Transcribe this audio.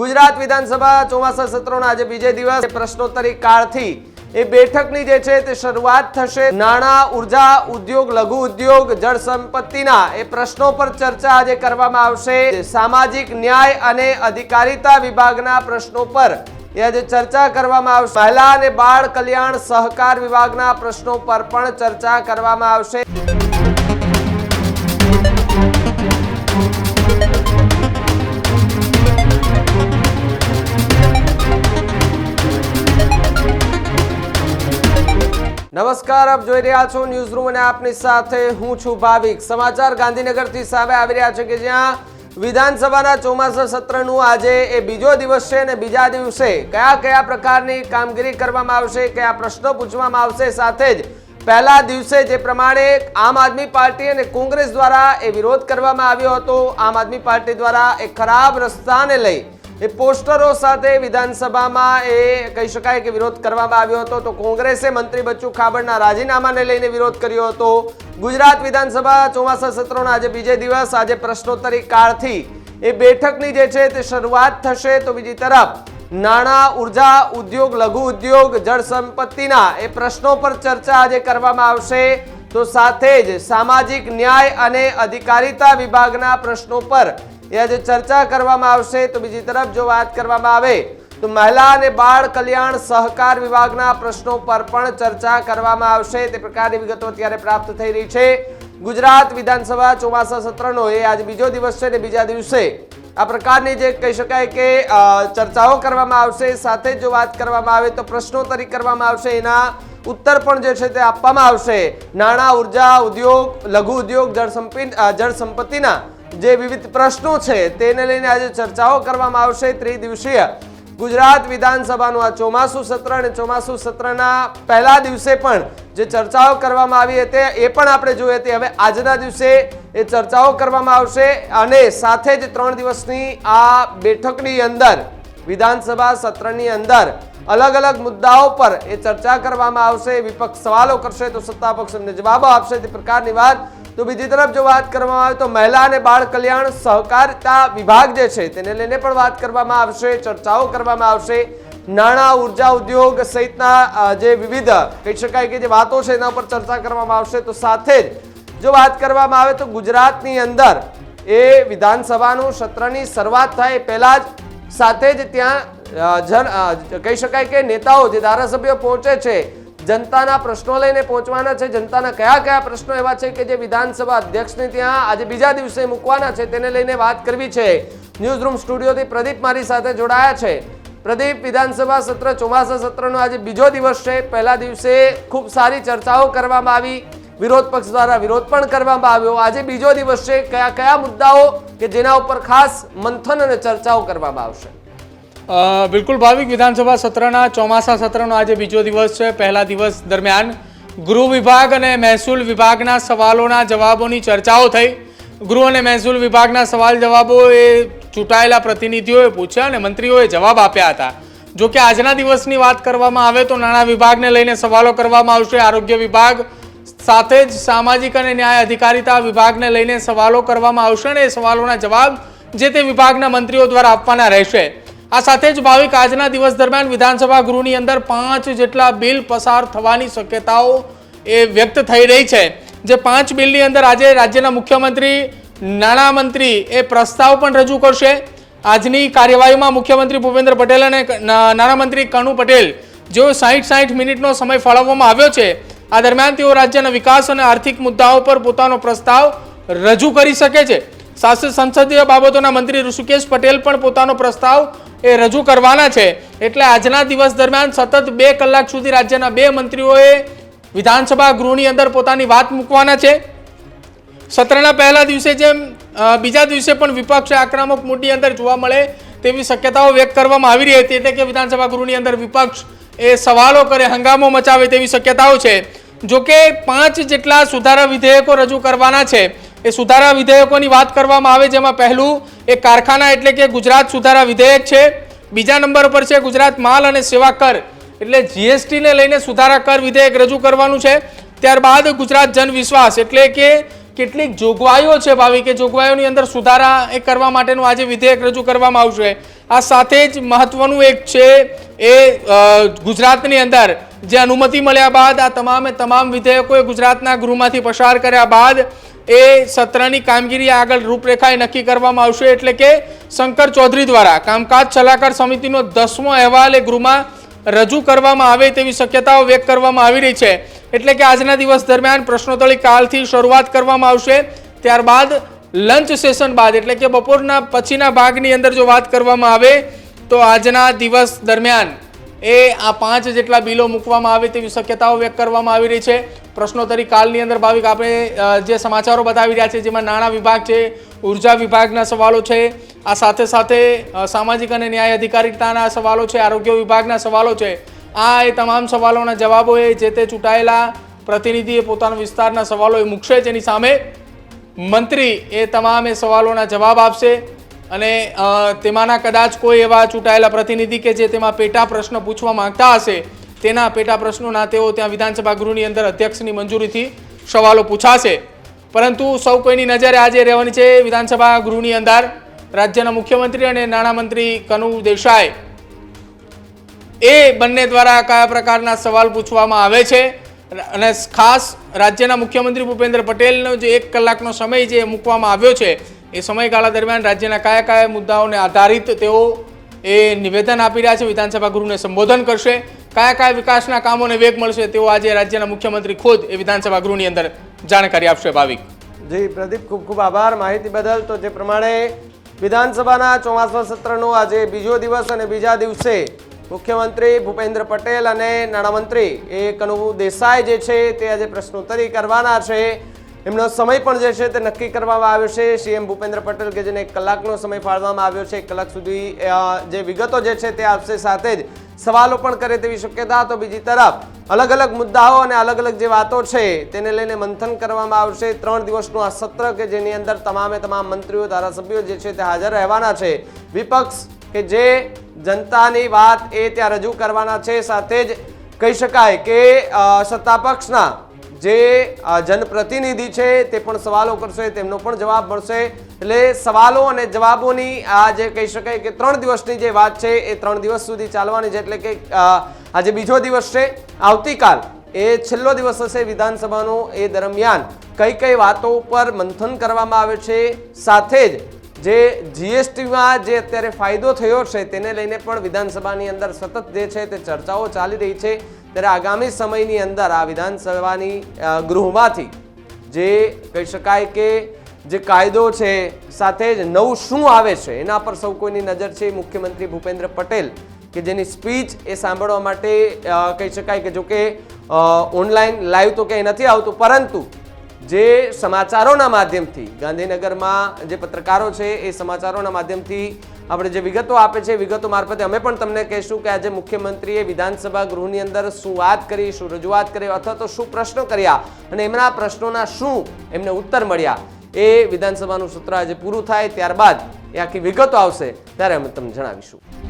ગુજરાત વિધાનસભા ચોમાસા સત્રોના આજે બીજે દિવસ પ્રશ્નોત્તરી કાળથી એ બેઠકની જે છે તે શરૂઆત થશે. નાણાં, ઊર્જા, ઉદ્યોગ, લઘુ ઉદ્યોગ, જળ સંપત્તિના એ પ્રશ્નો પર ચર્ચા આજે કરવામાં આવશે. સામાજિક ન્યાય અને અધિકારિતા વિભાગના પ્રશ્નો પર એ આજે ચર્ચા કરવામાં આવશે. મહિલા અને બાળ કલ્યાણ સહકાર વિભાગના પ્રશ્નો પર પણ ચર્ચા કરવામાં આવશે. નમસ્કાર, આપ જોઈ રહ્યા છો ન્યૂઝ રૂમ અને આપની સાથે હું છું ભાવિક. સમાચાર ગાંધીનગરથી સામે આવી રહ્યા છે કે જ્યાં વિધાનસભાના ચોમાસા સત્રનું આજે એ બીજો દિવસ છે અને બીજા દિવસે કયા કયા પ્રકારની કામગીરી કરવામાં આવશે, કયા પ્રશ્નો પૂછવામાં આવશે, સાથે જ પહેલા દિવસે જે પ્રમાણે આમ આદમી પાર્ટી અને કોંગ્રેસ દ્વારા એ વિરોધ કરવામાં આવ્યો હતો. આમ આદમી પાર્ટી દ્વારા એ ખરાબ રસ્તાને લઈ એ પોસ્ટરો સાથે વિધાનસભામાં એ કહી શકાય કે વિરોધ કરવામાં આવ્યો હતો. તો કોંગ્રેસે મંત્રી બચ્ચુ ખાબડના રાજીનામાને લઈને વિરોધ કર્યો હતો. ગુજરાત વિધાનસભા ચોમાસા સત્રોના આજે બીજે દિવસ, આજે પ્રશ્નોત્તરી કાળથી એ બેઠકની જે છે તે શરૂઆત થશે. તો બીજી તરફ, નાણાં ઊર્જા ઉદ્યોગ, લઘુ ઉદ્યોગ, જળ સંપત્તિના એ પ્રશ્નો પર ચર્ચા આજે કરવામાં આવશે. તો સાથે જ સામાજિક ન્યાય અને અધિકારિતા વિભાગના પ્રશ્નો પર એ આજે ચર્ચા કરવામાં આવશે, તો બીજી તરફ જો વાત કરવામાં આવે, તો મહિલા અને બાળ કલ્યાણ સહકાર વિભાગના પ્રશ્નો પર પણ ચર્ચા કરવામાં આવશે. તે પ્રકારની વિગતો અત્યારે પ્રાપ્ત થઈ રહી છે. ગુજરાત વિધાનસભા ચોમાસા સત્રનો એ આજે બીજો દિવસ છે ને બીજા દિવસે. આ પ્રકારની જે કહી શકાય કે ચર્ચાઓ કરવામાં આવશે, સાથે જ વાત કરવામાં આવે તો પ્રશ્નોત્તરી કરવામાં આવશે. એના ઉત્તર પણ જે છે તે આપવામાં આવશે. નાણાં, ઊર્જા, ઉદ્યોગ, લઘુ ઉદ્યોગ જળ સંપત્તિના જે વિવિધ પ્રશ્નો છે, તેને લઈને આજે ચર્ચાઓ કરવામાં આવશે. ત્રિદિવસીય ગુજરાત વિધાનસભાનું આ ચોમાસું સત્ર અને ચોમાસું સત્રના પહેલા દિવસે પણ જે ચર્ચાઓ કરવામાં આવી હતી, એ પણ આપણે જોઈ હતી. હવે આજના દિવસે એ ચર્ચાઓ કરવામાં આવશે અને સાથે જ ત્રણ દિવસની આ બેઠકની અંદર, વિધાનસભા સત્રની અંદર અલગ અલગ મુદ્દાઓ પર એ ચર્ચા કરવામાં આવશે, વિપક્ષ સવાલો કરશે તો સત્તા પક્ષ એમને જવાબો આપશે તે પ્રકારની વાત. તો બીજી તરફ જો વાત કરવામાં આવે તો મહિલા અને બાળ કલ્યાણ સહકારિતા વિભાગ જે છે તેને લઈને પણ વાત કરવામાં આવશે, ચર્ચાઓ કરવામાં આવશે. નાણાં, ઊર્જા ઉદ્યોગ સહિતના જે વિવિધ કહી શકાય કે જે વાતો છે એના પર ચર્ચા કરવામાં આવશે. તો સાથે જ જો વાત કરવામાં આવે તો ગુજરાતની અંદર એ વિધાનસભાનું સત્રની શરૂઆત થાય પહેલાં જ. સાથે જ ત્યાં જન કહી શકાય કે નેતાઓ જે ધારાસભ્યો પહોંચે છે, જનતાના પ્રશ્નો લઈને પહોંચવાના છે. જનતાના કયા કયા પ્રશ્નો એવા છે કે જે વિધાનસભા અધ્યક્ષને ત્યાં આજે બીજા દિવસે મૂકવાના છે તેને લઈને વાત કરવી છે. ન્યૂઝ રૂમ સ્ટુડિયોથી પ્રદીપ મારી સાથે જોડાયા છે. પ્રદીપ, વિધાનસભા સત્ર ચોમાસા સત્રનો આજે બીજો દિવસ છે. પહેલા દિવસે ખૂબ સારી ચર્ચાઓ કરવામાં આવી. વિરોધ પક્ષ દ્વારા વિરોધ પણ કરવામાં આવ્યો. આજે બીજો દિવસ છે. કયા કયા મુદ્દાઓ કે જેના ઉપર ખાસ મંથન અને ચર્ચાઓ કરવામાં આવશે? બિલકુલ ભાવિક વિધાનસભા સત્રના, ચોમાસા સત્રનો આજે બીજો દિવસ છે. પહેલા દિવસ દરમિયાન ગૃહ વિભાગ અને મહેસૂલ વિભાગના સવાલોના જવાબોની ચર્ચાઓ થઈ. ગૃહ અને મહેસૂલ વિભાગના સવાલ જવાબો એ ચૂંટાયેલા પ્રતિનિધિઓએ પૂછ્યા અને મંત્રીઓએ જવાબ આપ્યા હતા. જો કે આજના દિવસની વાત કરવામાં આવે તો નાણાં વિભાગને લઈને સવાલો કરવામાં આવશે. આરોગ્ય વિભાગ સાથે જ સામાજિક અને ન્યાય અધિકારીતા વિભાગને લઈને સવાલો કરવામાં આવશે અને એ સવાલોના જવાબ જે તે વિભાગના મંત્રીઓ દ્વારા આપવાના રહેશે. આ સાથે જ ભાવિક આજના દિવસ દરમિયાન વિધાનસભા ગૃહની અંદર પાંચ જેટલા બિલ પસાર થવાની શક્યતાઓ એ વ્યક્ત થઈ રહી છે. જે પાંચ બિલની અંદર આજે રાજ્યના મુખ્યમંત્રી, નાણામંત્રી એ પ્રસ્તાવ પણ રજૂ કરશે. આજની કાર્યવાહીમાં મુખ્યમંત્રી ભૂપેન્દ્ર પટેલ અને નાણામંત્રી કણુ પટેલ, જેઓ સાહીઠ સાહીઠ મિનિટનો સમય ફાળવવામાં આવ્યો છે, આ દરમિયાન તેઓ રાજ્યના વિકાસ અને આર્થિક મુદ્દાઓ પર પોતાનો પ્રસ્તાવ રજૂ કરી શકે છે. શાસક સંસદીય બાબતોના મંત્રી ઋષિકેશ પટેલ પણ પોતાનો પ્રસ્તાવ એ રજૂ કરવાના છે. એટલે આજના દિવસ દરમિયાન સતત બે કલાક સુધી રાજ્યના બે મંત્રીઓએ વિધાનસભા ગૃહની અંદર પોતાની વાત મૂકવાના છે. સત્રના પહેલા દિવસે જેમ બીજા દિવસે પણ વિપક્ષે આક્રમક મૂડની અંદર જોવા મળે તેવી શક્યતાઓ વ્યક્ત કરવામાં આવી રહી હતી. એટલે કે વિધાનસભા ગૃહની અંદર વિપક્ષ એ સવાલો કરે, હંગામો મચાવે તેવી શક્યતાઓ છે. જો કે પાંચ જેટલા સુધારા વિધેયકો રજૂ કરવાના છે. એ સુધારા વિધેયકોની વાત કરવામાં આવે જેમાં પહેલું, એ કારખાના એટલે કે ગુજરાત સુધારા વિધેયક છે. બીજા નંબર પર છે ગુજરાત માલ અને સેવા કર. એટલે જીએસટીને લઈને સુધારા કર વિધેયક રજૂ કરવાનું છે. ત્યારબાદ ગુજરાત જન વિશ્વાસ એટલે કે કેટલીક જોગવાઈઓ છે ભાવિ કે જોગવાઈઓની અંદર સુધારા એ કરવા માટેનું આજે વિધેયક રજૂ કરવામાં આવશે. આ સાથે જ મહત્વનું એક છે એ ગુજરાતની અંદર જે અનુમતિ મળ્યા બાદ આ તમામે તમામ વિધેયકોએ ગુજરાતના ગૃહમાંથી પસાર કર્યા બાદ એ સત્રની કામગીરી આગળ રૂપરેખા નક્કી કરવામાં આવશે એટલે કે શંકર ચૌધરી દ્વારા કામકાજ સલાહકાર સમિતિનો દસમો અહેવાલ એ ગૃહમાં રજૂ કરવામાં આવે તેવી શક્યતાઓ વ્યક્ત કરવામાં આવી રહી છે. એટલે કે આજના દિવસ દરમિયાન પ્રશ્નોત્તરી કાલથી શરૂઆત કરવામાં આવશે. ત્યારબાદ લંચ સેશન બાદ, એટલે કે બપોરના પછીના ભાગની અંદર જો વાત કરવામાં આવે, તો આજના દિવસ દરમિયાન એ આ પાંચ જેટલા બિલો મૂકવામાં આવે તેવી શક્યતાઓ વ્યક્ત કરવામાં આવી રહી છે. પ્રશ્નોત્તરી કાલની અંદર ભાવિક આપણે જે સમાચારો બતાવી રહ્યા છે જેમાં નાણાં વિભાગ છે, ઊર્જા વિભાગના સવાલો છે, આ સાથે સાથે સામાજિક અને ન્યાય અધિકારિતાના સવાલો છે, આરોગ્ય વિભાગના સવાલો છે, આ એ તમામ સવાલોના જવાબો એ જે તે ચૂંટાયેલા પ્રતિનિધિએ પોતાના વિસ્તારના સવાલો એ મૂકશે. જેની સામે મંત્રી એ તમામ એ સવાલોના જવાબ આપશે અને તેમાંના કદાચ કોઈ એવા ચૂંટાયેલા પ્રતિનિધિ કે જે તેમાં પેટા પ્રશ્ન પૂછવા માંગતા હશે તેના પેટા પ્રશ્નોના તેઓ ત્યાં વિધાનસભા ગૃહની અંદર અધ્યક્ષની મંજૂરીથી સવાલો પૂછાશે. પરંતુ સૌ કોઈની નજરે આજે રહેવાની છે વિધાનસભા ગૃહની અંદર રાજ્યના મુખ્યમંત્રી અને નાણામંત્રી કનુ દેસાઈ. એ બંને દ્વારા કયા પ્રકારના સવાલ પૂછવામાં આવે છે? અને ખાસ રાજ્યના મુખ્યમંત્રી ભૂપેન્દ્ર પટેલનો જે એક કલાકનો સમય જે મૂકવામાં આવ્યો છે, એ સમયગાળા દરમિયાન રાજ્યના કયા કયા મુદ્દાઓને આધારિત તેઓ એ નિવેદન આપી રહ્યા છે, વિધાનસભા ગૃહને સંબોધન કરશે. કયા કયા વિકાસના કામોને વેગ મળશે તેઓ આજે રાજ્યના મુખ્યમંત્રી ખુદ એ વિધાનસભા ગૃહની અંદર જાણકારી આપશે ભાવિક. જી, પ્રદીપ, ખૂબ ખૂબ આભાર. માહિતી બદલ તો જે પ્રમાણે વિધાનસભાના ચોમાસા સત્રનો આજે બીજો દિવસ અને બીજા દિવસે મુખ્યમંત્રી ભૂપેન્દ્ર પટેલ અને નાણામંત્રી એ કનુ દેસાઈ જે છે તે આજે પ્રશ્નોત્તરી કરવાના છે. એમનો સમય પણ જે છે તે નક્કી કરવામાં આવ્યો છે. સીએમ ભૂપેન્દ્ર પટેલ કે જેને એક કલાકનો સમય ફાળવામાં આવ્યો છે, એક કલાક સુધી જે વિગતો જે છે તે આપશે સાથે જ સવાલો પણ કરે તેવી શક્યતા. તો બીજી તરફ અલગ અલગ મુદ્દાઓ અને અલગ અલગ જે વાતો છે તેને લઈને મંથન કરવામાં આવશે. ત્રણ દિવસનું આ સત્ર કે જેની અંદર તમામે તમામ મંત્રીઓ, ધારાસભ્યો જે છે તે હાજર રહેવાના છે. વિપક્ષ કે જે જનતાની વાત એ ત્યાં રજૂ કરવાના છે. સાથે જ કહી શકાય કે સત્તા સત્તાપક્ષના જે જનપ્રતિનિધિ છે તે પણ સવાલો કરશે, તેમનો પણ જવાબ મળશે. એટલે સવાલો અને જવાબોની, આ જે કહી શકાય કે ત્રણ દિવસની જે વાત છે, એ ત્રણ દિવસ સુધી ચાલવાની છે. એટલે કે આજે બીજો દિવસ છે, આવતીકાલ, એ છેલ્લો દિવસ હશે વિધાનસભાનો. એ દરમિયાન કઈ કઈ વાતો ઉપર મંથન કરવામાં આવે છે, સાથે જ જે જીએસટીમાં જે અત્યારે ફાયદો થયો છે, તેને લઈને પણ વિધાનસભાની અંદર સતત જે છે તે ચર્ચાઓ ચાલી રહી છે. ત્યારે આગામી સમયની અંદર આ વિધાનસભાની ગૃહમાંથી જે કહી શકાય કે જે કાયદો છે, સાથે જ નવું શું આવે છે, એના પર સૌ કોઈની નજર છે. મુખ્યમંત્રી ભૂપેન્દ્ર પટેલ કે જેની સ્પીચ એ સાંભળવા માટે કહી શકાય કે જો કે ઓનલાઈન લાઈવ તો ક્યાંય નથી આવતું, પરંતુ જે સમાચારોના માધ્યમથી ગાંધીનગરમાં જે પત્રકારો છે, એ સમાચારોના માધ્યમથી આપણે જે વિગતો આપે છે વિગતો મારફતે અમે પણ તમને કહીશું કે આજે મુખ્યમંત્રીએ વિધાનસભા ગૃહની અંદર શું વાત કરી, શું રજૂઆત કરી અથવા તો શું પ્રશ્નો કર્યા અને એમના પ્રશ્નોના શું એમને ઉત્તર મળ્યા એ વિધાનસભાનું સત્ર આજે પૂરું થાય. ત્યારબાદ એ આખી વિગતો આવશે ત્યારે અમે તમને જણાવીશું.